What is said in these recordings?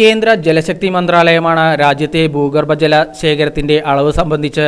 കേന്ദ്ര ജലശക്തി മന്ത്രാലയമാണ് രാജ്യത്തെ ഭൂഗർഭജല ശേഖരത്തിന്റെ അളവ് സംബന്ധിച്ച്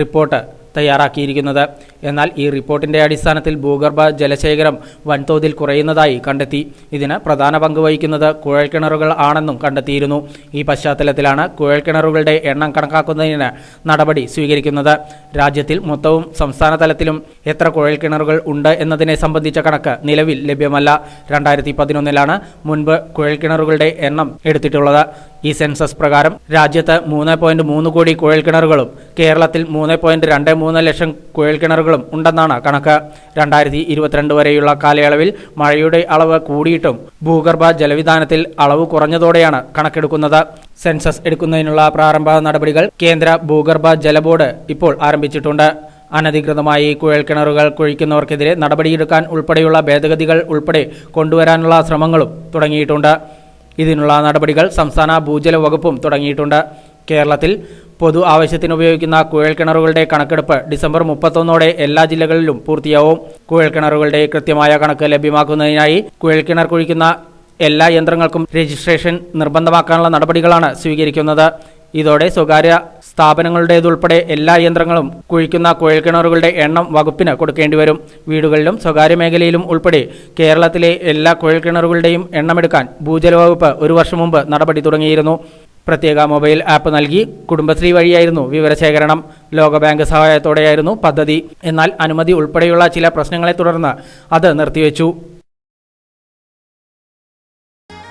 റിപ്പോർട്ട്. തയ്യാറാക്കിയിരിക്കുന്നത്. എന്നാൽ ഈ റിപ്പോർട്ടിന്റെ അടിസ്ഥാനത്തിൽ ഭൂഗർഭ ജലശേഖരം വൻതോതിൽ കുറയുന്നതായി കണ്ടെത്തി. ഇതിന് പ്രധാന പങ്ക് വഹിക്കുന്നത് കുഴൽക്കിണറുകൾ ആണെന്നും കണ്ടെത്തിയിരുന്നു. ഈ പശ്ചാത്തലത്തിലാണ് കുഴൽക്കിണറുകളുടെ എണ്ണം കണക്കാക്കുന്നതിന് നടപടി സ്വീകരിക്കുന്നത്. രാജ്യത്തിൽ മൊത്തവും സംസ്ഥാന തലത്തിലും എത്ര കുഴൽക്കിണറുകൾ ഉണ്ട് എന്നതിനെ സംബന്ധിച്ച കണക്ക് നിലവിൽ ലഭ്യമല്ല. രണ്ടായിരത്തി പതിനൊന്നിലാണ് മുൻപ് കുഴൽക്കിണറുകളുടെ എണ്ണം എടുത്തിട്ടുള്ളത്. ഈ സെൻസസ് പ്രകാരം രാജ്യത്ത് മൂന്ന് പോയിന്റ് മൂന്ന് കോടി കുഴൽക്കിണറുകളും കേരളത്തിൽ മൂന്ന് പോയിന്റ് രണ്ട് മൂന്ന് ലക്ഷം കുഴൽക്കിണറുകളും ഉണ്ടെന്നാണ് കണക്ക്. രണ്ടായിരത്തി ഇരുപത്തിരണ്ട് വരെയുള്ള കാലയളവിൽ മഴയുടെ അളവ് കൂടിയിട്ടും ഭൂഗർഭ ജലവിധാനത്തിൽ അളവ് കുറഞ്ഞതോടെയാണ് കണക്കെടുക്കുന്നത്. സെൻസസ് എടുക്കുന്നതിനുള്ള പ്രാരംഭ നടപടികൾ കേന്ദ്ര ഭൂഗർഭ ജല ബോർഡ് ഇപ്പോൾ ആരംഭിച്ചിട്ടുണ്ട്. അനധികൃതമായി കുഴൽക്കിണറുകൾ കുഴിക്കുന്നവർക്കെതിരെ നടപടിയെടുക്കാൻ ഉൾപ്പെടെയുള്ള ഭേദഗതികൾ ഉൾപ്പെടെ കൊണ്ടുവരാനുള്ള ശ്രമങ്ങളും തുടങ്ങിയിട്ടുണ്ട്. ഇതിനുള്ള നടപടികൾ സംസ്ഥാന ഭൂജല വകുപ്പും തുടങ്ങിയിട്ടുണ്ട്. കേരളത്തിൽ പൊതു ആവശ്യത്തിന് ഉപയോഗിക്കുന്ന കുഴൽക്കിണറുകളുടെ കണക്കെടുപ്പ് ഡിസംബർ മുപ്പത്തൊന്നോടെ എല്ലാ ജില്ലകളിലും പൂർത്തിയാവും. കുഴൽക്കിണറുകളുടെ കൃത്യമായ കണക്ക് ലഭ്യമാക്കുന്നതിനായി കുഴൽക്കിണർ കുഴിക്കുന്ന എല്ലാ യന്ത്രങ്ങൾക്കും രജിസ്ട്രേഷൻ നിർബന്ധമാക്കാനുള്ള നടപടികളാണ് സ്വീകരിക്കുന്നത്. ഇതോടെ സ്വകാര്യ സ്ഥാപനങ്ങളുടേതുൾപ്പെടെ എല്ലാ യന്ത്രങ്ങളും കുഴിക്കുന്ന കുഴൽക്കിണറുകളുടെ എണ്ണം വകുപ്പിന് കൊടുക്കേണ്ടി വരും. വീടുകളിലും സ്വകാര്യ മേഖലയിലും ഉൾപ്പെടെ കേരളത്തിലെ എല്ലാ കുഴൽക്കിണറുകളുടെയും എണ്ണമെടുക്കാൻ ഭൂജല വകുപ്പ് ഒരു വർഷം മുമ്പ് നടപടി തുടങ്ങിയിരുന്നു. പ്രത്യേക മൊബൈൽ ആപ്പ് നൽകി കുടുംബശ്രീ വഴിയായിരുന്നു വിവരശേഖരണം. ലോകബാങ്ക് സഹായത്തോടെയായിരുന്നു പദ്ധതി. എന്നാൽ അനുമതി ഉൾപ്പെടെയുള്ള ചില പ്രശ്നങ്ങളെ തുടർന്ന് അത് നിർത്തിവെച്ചു.